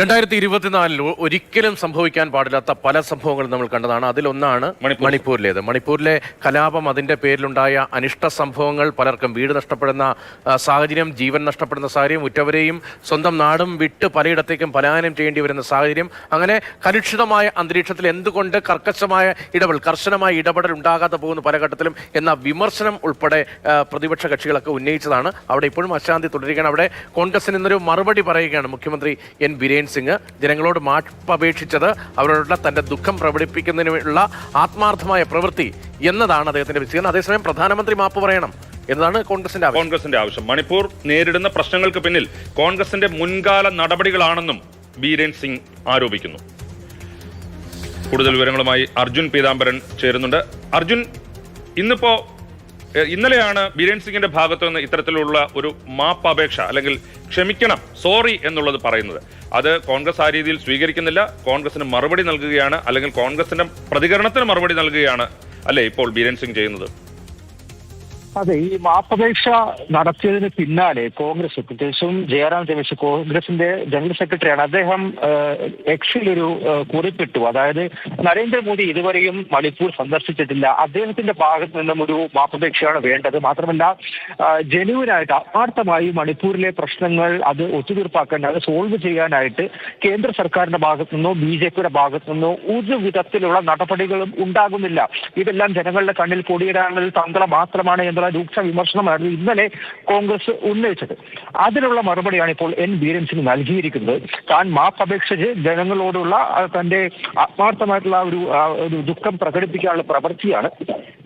രണ്ടായിരത്തി ഇരുപത്തിനാലിൽ ഒരിക്കലും സംഭവിക്കാൻ പാടില്ലാത്ത പല സംഭവങ്ങളും നമ്മൾ കണ്ടതാണ്. അതിലൊന്നാണ്. മണിപ്പൂരിലേത്. മണിപ്പൂരിലെ കലാപം അതിന്റെ പേരിലുണ്ടായ അനിഷ്ട സംഭവങ്ങൾ പലർക്കും വീട് നഷ്ടപ്പെടുന്ന സാഹചര്യം ജീവൻ നഷ്ടപ്പെടുന്ന സാഹചര്യം ഉറ്റവരെയും സ്വന്തം നാടും വിട്ട് പലയിടത്തേക്കും പലായനം ചെയ്യേണ്ടി വരുന്ന സാഹചര്യം അങ്ങനെ കലുഷിതമായ അന്തരീക്ഷത്തിൽ എന്തുകൊണ്ട് കർക്കശമായ ഇടപെടൽ കർശനമായ ഇടപെടൽ ഉണ്ടാകാതെ പോകുന്ന പല ഘട്ടത്തിലും എന്ന വിമർശനം ഉൾപ്പെടെ പ്രതിപക്ഷ കക്ഷികളൊക്കെ ഉന്നയിച്ചതാണ്. അവിടെ ഇപ്പോഴും അശാന്തി തുടരുകയാണ്. അവിടെ കോൺഗ്രസിന് ഇന്നൊരു മറുപടി പറയുകയാണ് മുഖ്യമന്ത്രി എൻ. ബിരേൻ സിംഗ് ജനങ്ങളോട് മാപ്പ് അപേക്ഷിച്ചത് അവരോടുള്ള തന്റെ ദുഃഖം പ്രകടിപ്പിക്കുന്നതിനുള്ള ആത്മാർത്ഥമായ പ്രവൃത്തി എന്നതാണ് അദ്ദേഹത്തിന്റെ വിശദീകരണം അതേസമയം പ്രധാനമന്ത്രി മാപ്പ് പറയണം എന്നതാണ് കോൺഗ്രസിന്റെ കോൺഗ്രസിന്റെ ആവശ്യം. മണിപ്പൂർ നേരിടുന്ന പ്രശ്നങ്ങൾക്ക് പിന്നിൽ കോൺഗ്രസിന്റെ മുൻകാല നടപടികളാണെന്നും ബീരേൻ സിംഗ് ആരോപിക്കുന്നു. കൂടുതൽ വിവരങ്ങളുമായി അർജുൻ പീതാംബരൻ ചേരുന്നുണ്ട്. അർജുൻ ഇന്നിപ്പോ ഇന്നലെയാണ് ബീരേൻ സിംഗിന്റെ ഭാഗത്തു നിന്ന് ഇത്തരത്തിലുള്ള ഒരു മാപ്പ് അപേക്ഷ അല്ലെങ്കിൽ ക്ഷമിക്കണം സോറി എന്നുള്ളത് പറയുന്നത്. അത് കോൺഗ്രസ് ആ രീതിയിൽ സ്വീകരിക്കുന്നില്ല കോൺഗ്രസിന് മറുപടി നൽകുകയാണ് അല്ലെങ്കിൽ കോൺഗ്രസിന്റെ പ്രതികരണത്തിന് മറുപടി നൽകുകയാണ് അല്ലേ ഇപ്പോൾ ബീരേൻ സിംഗ് ചെയ്യുന്നത്? അതെ ഈ മാപ്പപേക്ഷ നടത്തിയതിന് പിന്നാലെ കോൺഗ്രസ് പ്രത്യേകിച്ചും ജയറാം രമേശ് കോൺഗ്രസിന്റെ ജനറൽ സെക്രട്ടറിയാണ്. അദ്ദേഹം എക്സിലൊരു കുറിപ്പിട്ടു. അതായത് നരേന്ദ്രമോദി ഇതുവരെയും മണിപ്പൂർ സന്ദർശിച്ചിട്ടില്ല. അദ്ദേഹത്തിന്റെ ഭാഗത്ത് നിന്നും ഒരു മാപ്പപേക്ഷയാണ് വേണ്ടത്. മാത്രമല്ല ജനുവിനായിട്ട് ആത്മാർത്ഥമായി മണിപ്പൂരിലെ പ്രശ്നങ്ങൾ അത് ഒത്തുതീർപ്പാക്കാൻ അത് സോൾവ് ചെയ്യാനായിട്ട് കേന്ദ്ര സർക്കാരിന്റെ ഭാഗത്തു നിന്നോ ബി ജെ പിയുടെ ഭാഗത്തു നിന്നോ ഒരു വിധത്തിലുള്ള നടപടികളും ഉണ്ടാകുന്നില്ല. ഇതെല്ലാം ജനങ്ങളുടെ കണ്ണിൽ കൊടിയിടാനുള്ള തന്ത്രം മാത്രമാണ് എന്നുള്ള രൂക്ഷ വിമർശനമായിരുന്നു ഇന്നലെ കോൺഗ്രസ് ഉന്നയിച്ചത്. അതിനുള്ള മറുപടിയാണ് ഇപ്പോൾ എൻ ബീരൻ സിംഗ് നൽകിയിരിക്കുന്നത്. താൻ മാപ്പ് അപേക്ഷിച്ച് ജനങ്ങളോടുള്ള തന്റെ ആത്മാർത്ഥമായിട്ടുള്ള ഒരു ഒരു ദുഃഖം പ്രകടിപ്പിക്കാനുള്ള പ്രവൃത്തിയാണ്.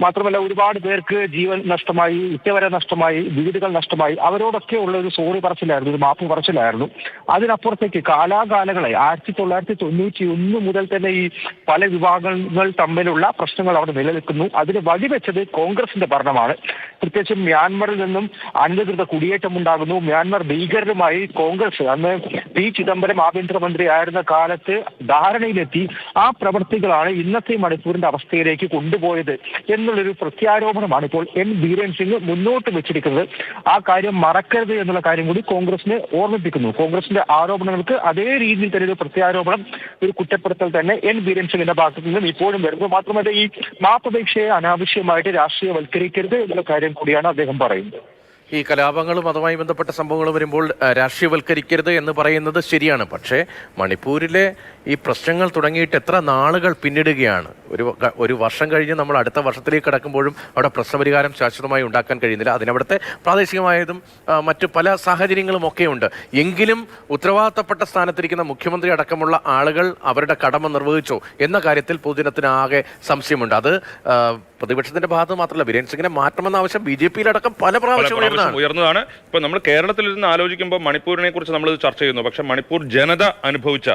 മാത്രമല്ല ഒരുപാട് പേർക്ക് ജീവൻ നഷ്ടമായി ഉറ്റവരെ നഷ്ടമായി വീടുകൾ നഷ്ടമായി അവരോടൊക്കെ ഉള്ള ഒരു സോറി പറച്ചിലായിരുന്നു ഒരു മാപ്പ് പറച്ചിലായിരുന്നു. അതിനപ്പുറത്തേക്ക് കാലാകാലങ്ങളെ ആയിരത്തി തൊള്ളായിരത്തി തൊണ്ണൂറ്റി ഒന്ന് മുതൽ തന്നെ ഈ പല വിഭാഗങ്ങൾ തമ്മിലുള്ള പ്രശ്നങ്ങൾ അവിടെ നിലനിൽക്കുന്നു. അതിന് വഴിവെച്ചത് കോൺഗ്രസിന്റെ ഭരണമാണ്. പ്രത്യേകിച്ചും മ്യാൻമറിൽ നിന്നും അനധികൃത കുടിയേറ്റം ഉണ്ടാകുന്നു മ്യാൻമർ ഭീകരരുമായി കോൺഗ്രസ് അന്ന് പി ചിദംബരം ആഭ്യന്തരമന്ത്രി ആയിരുന്ന കാലത്ത് ധാരണയിലെത്തി ആ പ്രവൃത്തികളാണ് ഇന്നത്തെ മണിപ്പൂരിന്റെ അവസ്ഥയിലേക്ക് കൊണ്ടുപോയത് എന്നുള്ളൊരു പ്രത്യാരോപണമാണ് ഇപ്പോൾ എൻ ബീരേൻ സിംഗ് മുന്നോട്ട് വെച്ചിരിക്കുന്നത്. ആ കാര്യം മറക്കരുത് എന്നുള്ള കാര്യം കൂടി കോൺഗ്രസിനെ ഓർമ്മിപ്പിക്കുന്നു. കോൺഗ്രസിന്റെ ആരോപണങ്ങൾക്ക് അതേ രീതിയിൽ തന്നെ ഒരു പ്രത്യാരോപണം ഒരു കുറ്റപ്പെടുത്തൽ തന്നെ എൻ ബീരേൻ സിംഗിന്റെ ഭാഗത്തു നിന്നും ഇപ്പോഴും വരുന്നു. മാത്രമല്ല ഈ മാപ്പപേക്ഷയെ അനാവശ്യമായിട്ട് രാഷ്ട്രീയവൽക്കരിക്കരുത് എന്നുള്ള കാര്യം കൂടിയാണ് അദ്ദേഹം പറയുന്നത്. ഈ കലാപങ്ങളും അതുമായി ബന്ധപ്പെട്ട സംഭവങ്ങൾ വരുമ്പോൾ രാഷ്ട്രീയവൽക്കരിക്കരുത് എന്ന് പറയുന്നത് ശരിയാണ്. പക്ഷേ മണിപ്പൂരിലെ ഈ പ്രശ്നങ്ങൾ തുടങ്ങിയിട്ട് എത്ര നാളുകൾ പിന്നിടുകയാണ്? ഒരു ഒരു വർഷം കഴിഞ്ഞ് നമ്മൾ അടുത്ത വർഷത്തിലേക്ക് കടക്കുമ്പോഴും അവിടെ പ്രശ്നപരിഹാരം ശാശ്വതമായി ഉണ്ടാക്കാൻ കഴിയുന്നില്ല. അതിനവിടുത്തെ പ്രാദേശികമായതും മറ്റു പല സാഹചര്യങ്ങളും ഒക്കെ ഉണ്ട് എങ്കിലും ഉത്തരവാദിത്തപ്പെട്ട സ്ഥാനത്തിരിക്കുന്ന മുഖ്യമന്ത്രി അടക്കമുള്ള ആളുകൾ അവരുടെ കടമ നിർവഹിച്ചോ എന്ന കാര്യത്തിൽ പൊതുജനത്തിനാകെ സംശയമുണ്ട്. അത് പ്രതിപക്ഷത്തിന്റെ ഭാഗത്ത് മാത്രമല്ല ബിരേൻ സിംഗിനെ മാറ്റണമെന്ന ആവശ്യം ബി ജെ പിയിലടക്കം പല പ്രാവശ്യം ഉയർന്നതാണ്. ഇപ്പൊ നമ്മൾ കേരളത്തിൽ ഇരുന്ന് ആലോചിക്കുമ്പോൾ മണിപ്പൂരിനെ കുറിച്ച് നമ്മൾ ചർച്ച ചെയ്യുന്നു. പക്ഷെ മണിപ്പൂർ ജനത അനുഭവിച്ച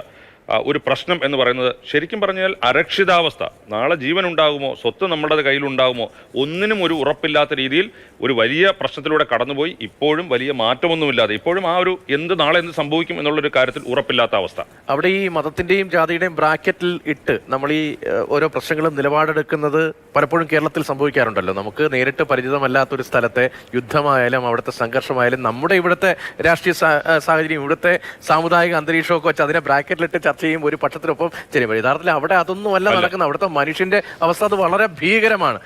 ഒരു പ്രശ്നം എന്ന് പറയുന്നത് ശരിക്കും പറഞ്ഞാൽ അരക്ഷിതാവസ്ഥ. നാളെ ജീവൻ ഉണ്ടാകുമോ സ്വത്ത് നമ്മുടെ കയ്യിലുണ്ടാകുമോ? ഒന്നിനും ഒരു ഉറപ്പില്ലാത്ത രീതിയിൽ ഒരു വലിയ പ്രശ്നത്തിലൂടെ കടന്നുപോയി ഇപ്പോഴും വലിയ മാറ്റമൊന്നുമില്ലാതെ ഇപ്പോഴും ആ ഒരു എന്ത് നാളെ എന്ത് സംഭവിക്കും എന്നുള്ളൊരു കാര്യത്തിൽ ഉറപ്പില്ലാത്ത അവസ്ഥ. അവിടെ ഈ മതത്തിന്റെയും ജാതിയുടെയും ബ്രാക്കറ്റിൽ ഇട്ട് നമ്മൾ ഈ ഓരോ പ്രശ്നങ്ങളും നിലപാടെടുക്കുന്നത് പലപ്പോഴും കേരളത്തിൽ സംഭവിക്കാറുണ്ടല്ലോ. നമുക്ക് നേരിട്ട് പരിചിതമല്ലാത്ത ഒരു സ്ഥലത്തെ യുദ്ധമായാലും അവിടുത്തെ സംഘർഷമായാലും നമ്മുടെ ഇവിടുത്തെ രാഷ്ട്രീയ സാഹചര്യം ഇവിടുത്തെ സാമുദായിക അന്തരീക്ഷമൊക്കെ വെച്ച് അതിനെ ബ്രാക്കറ്റിലിട്ട് ചർച്ച ചെയ്യും ഒരു പക്ഷത്തിനൊപ്പം ചെയ്യുമ്പോൾ യഥാർത്ഥത്തിൽ അവിടെ അതൊന്നും അല്ല. നടക്കുന്നത്. അവിടുത്തെ മനുഷ്യന്റെ അവസ്ഥ അത് വളരെ ഭീകരമാണ്.